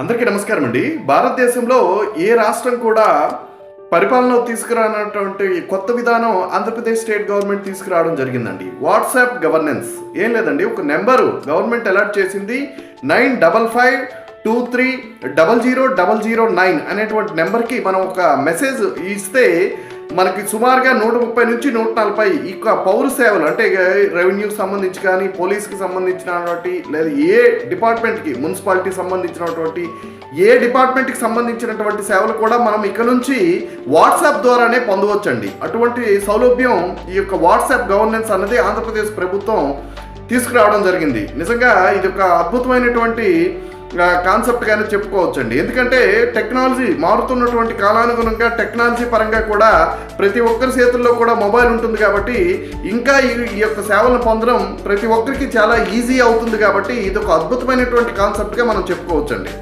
అందరికీ నమస్కారం అండి భారతదేశంలో ఏ రాష్ట్రం కూడా పరిపాలన తీసుకురానటువంటి కొత్త విధానం ఆంధ్రప్రదేశ్ స్టేట్ గవర్నమెంట్ తీసుకురావడం జరిగిందండి. WhatsApp governance. ఏం లేదండి ఒక నెంబరు గవర్నమెంట్ అలర్ట్ చేసింది. Nine double five two three double zero double zero nine అనేటువంటి నెంబర్కి మనం ఒక మెసేజ్ ఇస్తే మనకి సుమారుగా నూట ముప్పై నుంచి నూట నలభై ఇక పౌర సేవలు అంటే రెవెన్యూకి సంబంధించి కానీ పోలీస్కి సంబంధించినటువంటి లేదా ఏ డిపార్ట్మెంట్కి మున్సిపాలిటీ సంబంధించినటువంటి ఏ డిపార్ట్మెంట్కి సంబంధించినటువంటి సేవలు కూడా మనం ఇక నుంచి వాట్సాప్ ద్వారానే పొందవచ్చండి. అటువంటి సౌలభ్యం ఈ యొక్క వాట్సాప్ గవర్నెన్స్ అన్నది ఆంధ్రప్రదేశ్ ప్రభుత్వం తీసుకురావడం జరిగింది. నిజంగా ఇది ఒక అద్భుతమైనటువంటి కాన్సెప్ట్గానే చెప్పుకోవచ్చండి. ఎందుకంటే టెక్నాలజీ మారుతున్నటువంటి కాలానుగుణంగా టెక్నాలజీ పరంగా కూడా ప్రతి ఒక్కరి చేతుల్లో కూడా మొబైల్ ఉంటుంది కాబట్టి ఇంకా ఈ ఈ యొక్క సేవలను పొందడం ప్రతి ఒక్కరికి చాలా ఈజీ అవుతుంది కాబట్టి ఇది ఒక అద్భుతమైనటువంటి కాన్సెప్ట్గా మనం చెప్పుకోవచ్చండి.